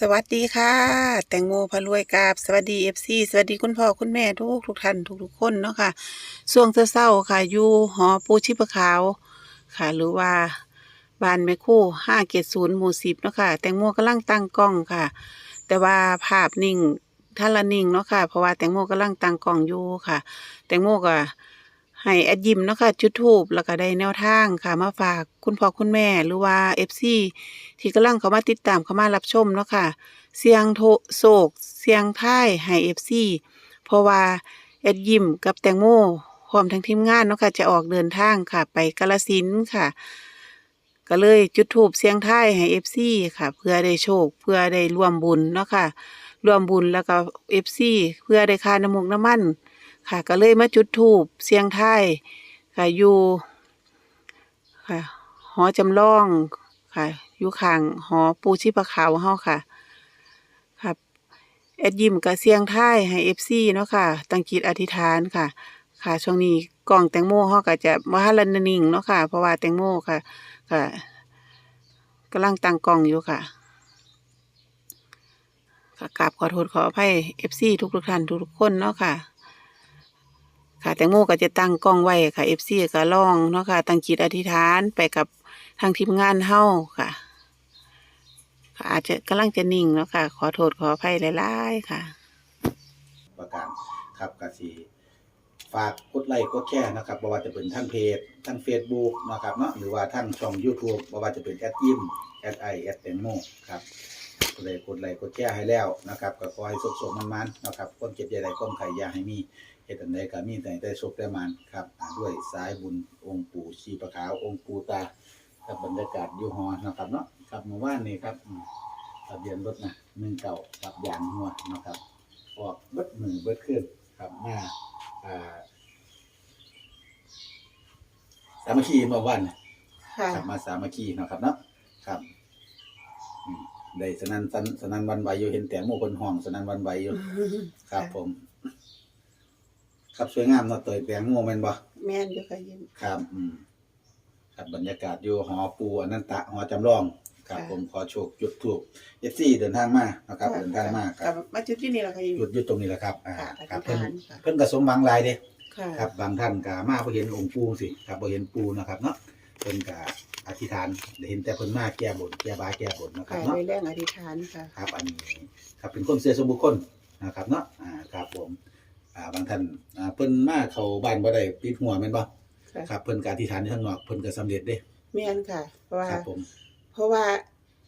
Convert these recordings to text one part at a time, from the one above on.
สวัสดีค่ะ แตงโมพารวยกาบสวัสดีเอฟซีสวัสดีคุณพ่อคุณแม่ทุกทุกท่านทุกทุกคนเนาะค่ะช่วงเช้าๆค่ะอยู่หอปูชิปะขาว ค่ะหรือว่าบ้านแม่คู่ห้าเกตศูนย์หมู่สิบเนาะค่ะ แตงโมกำลังตั้งกล้องค่ะ แต่ว่าภาพนิ่งท่านละนิ่งเนาะค่ะ เพราะว่าแตงโมกำลังตั้งกล้องอยู่ค่ะ แตงโมก็ ให้แอดยิมเนาะค่ะจุดทูบแล้วก็ได้แนวทางค่ะ มาฝากคุณพ่อคุณแม่หรือว่าเอฟซีที่กำลังเข้ามาติดตามเข้ามารับชมเนาะค่ะ เสียงโทโศก เสียงท้ายให้เอฟซีเพราะว่าเอ็ดยิมกับแตงโมพร้อมทั้งทีมงานเนาะค่ะจะออกเดินทางค่ะ ไปกาลสินค่ะ ก็เลยจุดถูปเสียงท้ายให้เอฟซีค่ะ เพื่อได้โชค เพื่อได้ร่วมบุญเนาะค่ะร่วมบุญแล้วก็เอฟซีเพื่อได้ค่าน้ำมูกน้ำมัน ค่ะ ก็เลยมาจุดถูปเสียงไทยค่ะอยู่ค่ะหอจำลองค่ะอยู่ข้างหอปูชีพขาวเฮาค่ะครับแอดยิมกับเสียงไทยให้เอฟซีเนาะค่ะตั้งจิตอธิษฐานค่ะ ค่ะช่วงนี้กล่องแตงโมเฮาก็จะบ่ทันละนิ่งเนาะค่ะ เพราะว่าแตงโมค่ะค่ะกำลังตั้งกล้องอยู่ค่ะกราบขอโทษขออภัยเอฟซีทุกทุกท่านทุกทุกคนเนาะค่ะ ค่ะ แตงโมก็จะตั้งกล้องไว้ค่ะเอฟซีก็ล่องเนาะค่ะตั้งจิตอธิษฐานไปกับทางทีมงานเฮ้าค่ะอาจจะกำลังจะนิ่งแล้วค่ะ ขอโทษขออภัยหลายๆค่ะ ประการครับกสิฝากกดไลค์กดแชร์นะครับบ่ว่าจะเป็นทั้งเพจทั้ง Facebook นะครับเนาะหรือว่าทั้งช่อง YouTube บ่ว่าจะเป็นแอดยิมแอดไอแอดแตงโมครับก็เลยกดไลค์กดแชร์ให้แล้วนะครับก็ขอให้สุขๆมันๆนะครับความเจ็บใหญ่ๆความไข่ยาให้มี เหตุอันใดก็มีแต่ได้สุขได้มันครับอ่าด้วยสายบุญองค์ปู่ชีประขาวองค์ปู่ตาครับบรรยากาศอยู่ฮอนะครับเนาะครับเมื่อวานนี้ครับอืมทะเบียนรถนะ1เก่ากับยางหัวนะครับ ออกเบิดมือเบิดขึ้นครับมาอ่าสามัคคีมาวันค่ะครับมาสามัคคีเนาะครับเนาะครับอืมได้สนันสันสนันหวันไหวอยู่เห็นแต่โมคนห้องสนันหวันไหวอยู่ ครับ ผม ครับสวยงามเนาะเตยแปลงโมแมนบ่แม่นอยู่ค่ะยิมครับอืมครับบรรยากาศอยู่หอปูอนันตะหอจำลอง ครับ ค่ะ ผมขอโชคจุดถูกเอฟซีเดินทางมานะครับเดินทางมาคกัรับบมาจุดที่นี่แหละค่ะยิมหยุดหยุดตรงนี้แหละครับอ่าค่ะอครับธิษเพิ่นฐานค่ะ เพิ่นก็สมหวังหลายเด้ ค่ะครับบางท่านก็มาบ่เห็นองค์ปู่สิครับบ่เห็นปู่นะครับเนาะเพิ่นก็อธิษฐานได้เห็นแต่เพิ่นมาแก้บนแก้บาแก้บนนะครัค่ะบเนาะ ในเรื่องอธิษฐานค่ะ ครับอันนี้ครับเป็นคนเสียสมบุคคลนะครับเนาะอ่าครับผม อ่าบางท่านอ่าเพิ่นมาเข้าบ้านบ่ได้ปิดหัวแม่นบ่ค่ะ ครับเพิ่นก็อธิษฐานที่ข้างนอกเพิ่นก็สำเร็จเด้แม่นค่ะ เพราะว่า ครับผมเพราะว่า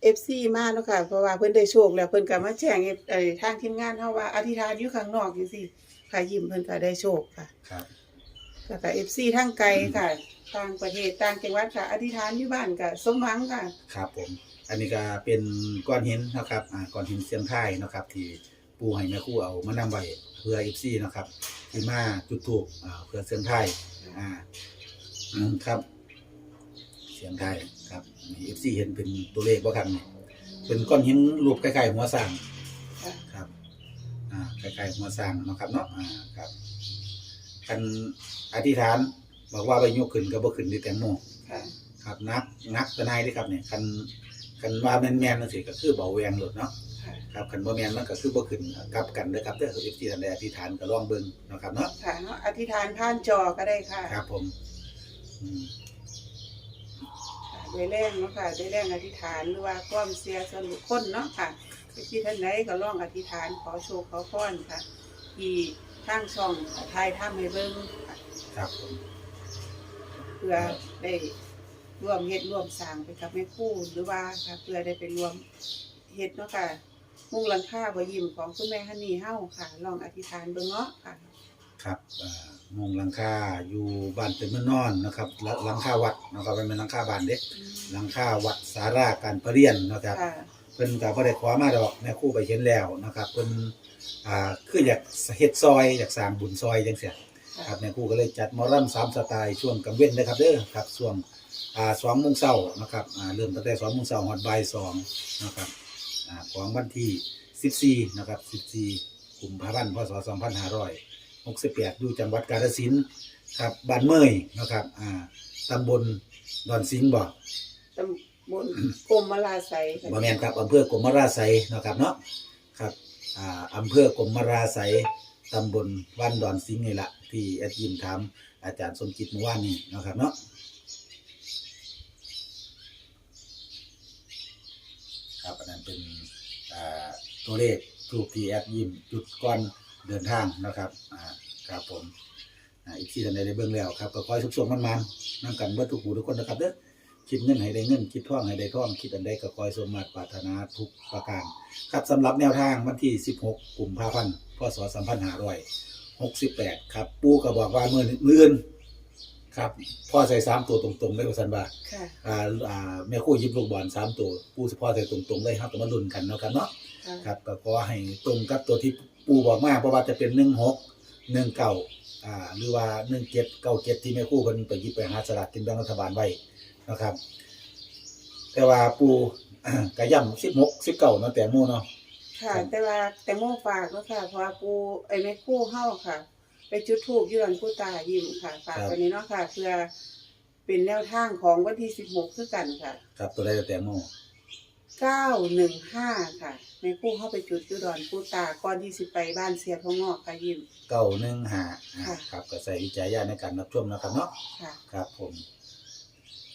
เอฟซีมาแล้วค่ะ เพราะว่าเพิ่นได้โชคแล้วเพิ่นก็มาแจ้งไอ้ทางทีมงานเฮาว่าอธิษฐานอยู่ข้างนอกจังซี่ค่ะยิมเพิ่นก็ได้โชคค่ะ ครับ แล้วก็เอฟซีทางไกลค่ะต่างประเทศต่างจังหวัดค่ะ อธิษฐานอยู่บ้านก็สมหวังค่ะ ครับผม อันนี้ก็เป็นก้อนหินนะครับ อ่า ก้อนหินเสียงไทายนะครับ ที่ ปูให้แม่ครู่เอามานำไว้เพื่อ FC นะครับที่มาจุดธูปอ่าเพื่อเสียงไทายอ่าอืมครับ เสียงไทายครับนี่ FC เห็นเป็นตัวเลขบ่ครับนี่เป็นก้อนหินรูปคล้ายๆหัวสร้างค่ะครับอ่าคล้ายๆหัวสร้างเนาะครับเนาะอ่าครับคันอธิษฐานบอกว่าไปยกขึ้นก็บ่ขึ้นที่แตงโมค่ะครับนักนักตะนายเด้ครับเนี่ยคันคันว่าแม่นแม่นๆจังซี่ก็คือเบาแวงโลดเนาะ ค่ะครับคันบ่แม่นมันก็คือบ่ขึ้นกลับกันเด้อครับเด้อคือที่ท่านได้อธิษฐานก็ลองเบิ่งเนาะครับเนาะค่ะเนาะอธิษฐานผ่านจอก็ได้ค่ะครับผมอืมค่ะด้วยแรงเนาะค่ะด้วยแรงอธิษฐานหรือว่าความเสียส่วนบุคคลเนาะค่ะที่ท่านใดก็ลองอธิษฐานขอโชคขอพรค่ะที่ทางช่องทายถ้ำให้เบิ่งค่ะครับผมเพื่อได้ร่วมเฮ็ดร่วมสร้างไปกับแม่ครู่หรือว่าค่ะเพื่อได้ไปรวมเฮ็ดเนาะค่ะ มุ่งหลังคาบ่ยิ้มของคุณแม่ฮันนี่เฮาค่ะ ลองอธิษฐานเบิ่งเนาะค่ะ ครับอ่ามุงหลังคาอยู่บ้านเป็นเมืองนอนนะครับหลังหลังคาวัดเนาะครับมันเป็นหลังคาบ้านเด้หลังคาวัดสาราการประเรียนเนาะครับ ค่ะ เพิ่นก็บ่ได้ขอมาดอกแม่ครู่ไปเห็นแล้วนะครับเพิ่นอ่าคืออยากเฮ็ดซอยอยากสร้างบุญซอยจังซี่ค่ะครับแม่ครู่ก็เลยจัดหมอลำสามสไตล์ช่วงกลางเว้นนะครับเด้อครับช่วงอ่าสองโมงเช้านะครับอ่าเริ่มตั้งแต่สองโมงเช้าฮอดบ่ายสองนะครับ อ่าของวันที่สิบสี่นะครับสิบสี่กุมภาพันธ์พศสองพันห้าร้อยหกสิบแปดอยู่จังหวัดกาฬสินธุ์ครับบ้านเมยนะครับอ่าตำบลดอนสิงห์บ่ตำบนกรมมาลาไซค่ะบ่แม่นครับอำเภอกรมราไสยเนาะครับเนาะครับอ่าอำเภอกรมราไสยตำบลบ้านดอนสิงห์นี่ละที่แอดยิมถามอาจารย์สมจิตเมื่อวานนี้เนาะครับเนาะ ครับอันนั้นเป็นตัวเลขทูกที่แอดยิ้มจุดก่อนเดินทางนะครับครับผมอีกที่ท่านใดได้เบิ่งแล้วครับก็ขอให้สุขสมมันมันๆนํกันเบิดทุกผู้ทุกคนนะครับเด้อคิดเงินให้ได้เงิน คิดท่องให้ได้ท่อง คิดอันใดก็คอยสมมาตรปรารถนาทุกประการ ครับสำหรับแนวทางวันที่ 16กลุ่มภาพันธ์พศ2568ครับ ปูก็บอกว่ามือมืออื่น ครับพ่อใส่สามตัวตรงๆเลยว่าสันบ่าค่ะ อ่าอ่าแม่ครู่หยิบลูกบอลสามตัวปู่สิพ่อใส่ตรงๆเลยครับก็มาลุ้นกันเนาะครับเนาะค่ะ ครับก็ขอให้ตรงกับตัวที่ปู่บอกมาเพราะว่าจะเป็น16 19อ่าหรือว่า17 97ที่แม่ครู่เพิ่นไปหยิบไปหาสลากกินแบ่งรัฐบาลไว้นะครับ แต่ว่าปู่ก็ย่ำ16 19เนาะแต่หมู่เนาะ ค่ะครับแต่ว่าแตงโมฝากเนาะค่ะเพราะว่าปูไอ้แม่คู่เฮาค่ะ ไปจุดธูปอยู่หลังผู้ตายิ้มค่ะฝากไว้นี้เนาะค่ะเพื่อเป็นแนวทางของวันที่16คือกันค่ะครับตัวใดก็แต่หมู่915ค่ะแม่คู่เฮาไปจุดอยู่ดอนผู้ตาก่อนที่สิไปบ้านเสียทองงอกค่ะยิ้ม เก้าหนึ่งห้าค่ะ ครับก็ใส่วิจัยญาณในการรับชมนะครับเนาะค่ะ ครับผม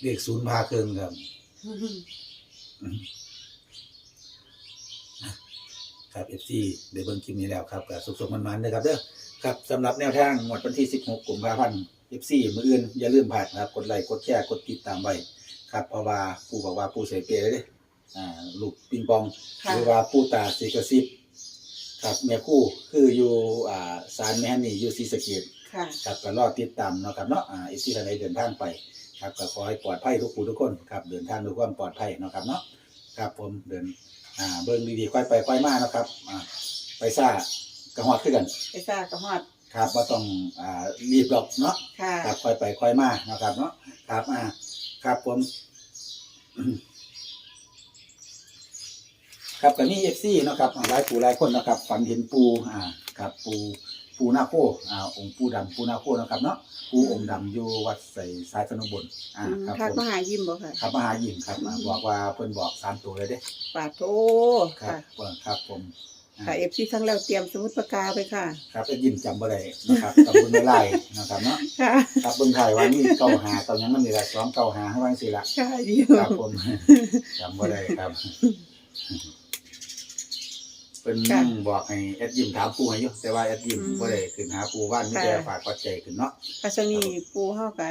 เรียกศูนย์พาเครื่องครับอืม ครับเอฟซีได้เบิ่งคลิปนี้แล้วครับก็สุขๆมันๆนะครับเด้อครับสำหรับแนวทางงวดวันที่ 16กุมภาพันธ์เอฟซีมืออื่นอย่าลืมผ่านนะครับกดไลค์กดแชร์กดติดตามไว้ครับเพราะว่าผู้บอกว่าผู้ใส่เปรย์เลยเด้อ่าลูกปิงปองค่ะหรือว่าผู้ตาสีกระซิบครับแม่คู่คืออยู่อ่าสารแม่ฮันนี่อยู่ศรีสะเกษค่ะ ครับก็รอติดตามเนาะครับเนาะอ่าอีซี่ท่านใดเดินทางไปครับก็ขอให้ปลอดภัยทุกผู้ทุกคนครับเดินทางด้วยความปลอดภัยเนาะครับเนาะครับผมเดิน อ่าเบิ่งดีๆค่อยไปค่อยมาเนาะครับอ่าไปซ่ากระหอดขึ้นกันไปซ่ากระฮอดครับว่าต้องอ่ารีบหรอกเนาะค่ะครับค่อยไปค่อยมาเนาะครับเนาะครับอ่าครับผมครับก็มีเอฟซีนาะครับหลายปูหลายคนเนาะครับฝันเห็นปูอ่าครับปู ปูนาโคอ่าองค์ปูดำปูนาโคเนาะครับเนาะปูองค์ดำอยู่วัดใส่สายสนุบนอ่าอืมครับทักผมมาหายิ้มบ่ค่ะ ครับมหายิมครับอ่าบอกว่าเพิ่นบอกสามตัวเลยเด้ปาโตครับค่ะเพิ่นครับผมอ่า ค่ะเอฟซีทั้งแล้วเตรียมสมุดปากกาไปค่ะ ครับเอ็ดยิมจำบ่ได้นะครับตำบลไม่ไล่นะครับเนาะค่ะ ครับเบิ่งไทยว่ามีเก้าหาตอนยังมันนี่ละสองเก้าหาให้วางสิละค่ะยิ้ม ครับผมจำบ่ได้ครับ เป็นค่ะบอกให้แอดยิมถามปูให้อยู่แต่ว่าแอดยิมอืมบ่ได้ขึ้นหาปูบ้านมีแต่ค่ะ ฝากปัจจัยขึ้นเนาะก็ช่วงนี้ปูเฮาก็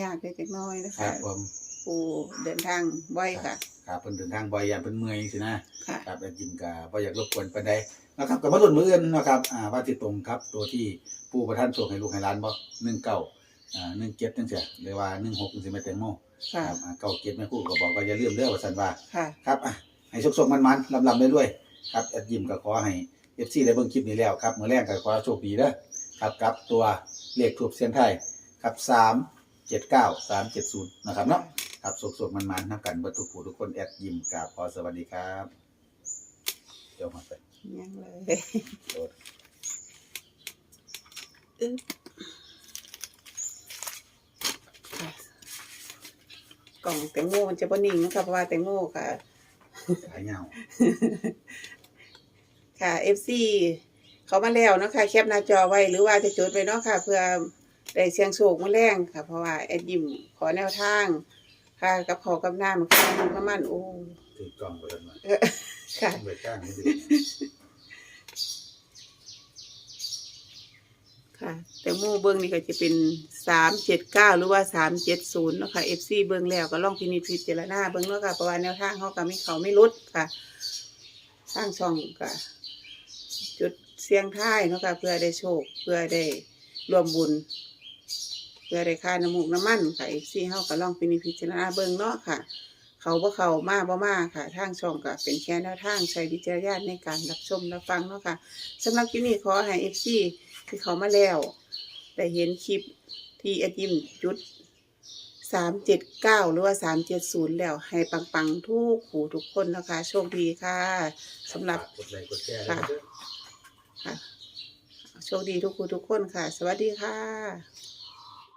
ยากเล็กน้อยนะครัคะบผมปูเดินทางบ่อยค่ะ ครับเพิ่นเดินทางบ่อยยามเพิ่นเมื่อยสินะ ค่ะ ครับแอดยิมก็บ่อยากรบกวนปานใดนะครับก็มาลุ้นมื้ออื่นนะครับอ่าว่าสิตรงครับ ตัวที่ผู้ประทานโชคให้ลูกให้หลานบ่19อ่า17จังซี่หรือว่า16จังซี่แม่แตงโมคค่ะรับอ่า97แม่ครูก็บอกว่าอย่าลืมเด้อว่าซั่นว่า ค่ะ ครับอะให้สุขๆมันๆลำๆด้วยๆ ครับแอดยิมก็ขอให้เอฟซีได้เบิ่งคลิปนี้แล้วครับมื้อแรกก็ขอให้โชคดีเด้อครับกับตัวเลขทูบเสียงไทยครับ379 370นะครับเนาะครับสุขๆมันๆนํกันเบิดทุกผู้ทุกคนแอดยิมกับขอสวัสดีครับเดี๋ยวมาไปยังเลยโดดอึ๊บค่ะกล่องแตงโมมันจะบ่นิ่งนะคะเพราะว่าแตงโมค่ะ หายเหงา ค่ะ FC เขามาแล้วเนาะค่ะแคปหน้าจอไว้หรือว่าจะจดไว้เนาะค่ะ เพื่อได้เสียงโชคมื้อแรงค่ะ เพราะว่าแอดยิมขอแนวทาง ค่ะกับขอกับน้ำค่ะน้ำมันโอ้ถือกล้องไว้กันมาเออค่ะไว้ข้างนี้ดิค่ะแต่หมู่เบิ้งนี่ก็จะเป็นสามเจ็ดเก้าหรือว่าสามเจ็ดศูนย์เนาะค่ะเอฟซีเบิ้งแล้วก็ลองพินิจพิจารณาเบิ้งเนาะค่ะเพราะว่าแนวทางเขาก็ไม่เขาไม่ลดค่ะทางช่องก็ จุดเสียงท้ายเนาะค่ะเพื่อได้โชค เพื่อได้รวมบุญ เพื่อได้ค่าน้ำมูกน้ำมันค่ะเอฟซีเขาก็ลองพินิพิจารณาเบิงเนาะค่ะ เขาบ่เขามาบ่มาค่ะทางช่องก็เป็นแค่แนวทางใช้วิจารณญาณในการรับชมรับฟังเนาะค่ะสำหรับคลิปนี้ขอให้เอฟซีที่เขามาแล้วได้เห็นคลิปที่อาจิมจุดสามเจ็ดเก้าหรือว่าสามเจ็ดศูนย์แล้ว ให้ปัง ๆ ทุกหูทุกคนนะคะ โชคดีค่ะสำหรับ กดไลค์กดแชร์ด้วยเด้อค่ะ โชคดีทุกหูทุกคนค่ะ สวัสดีค่ะ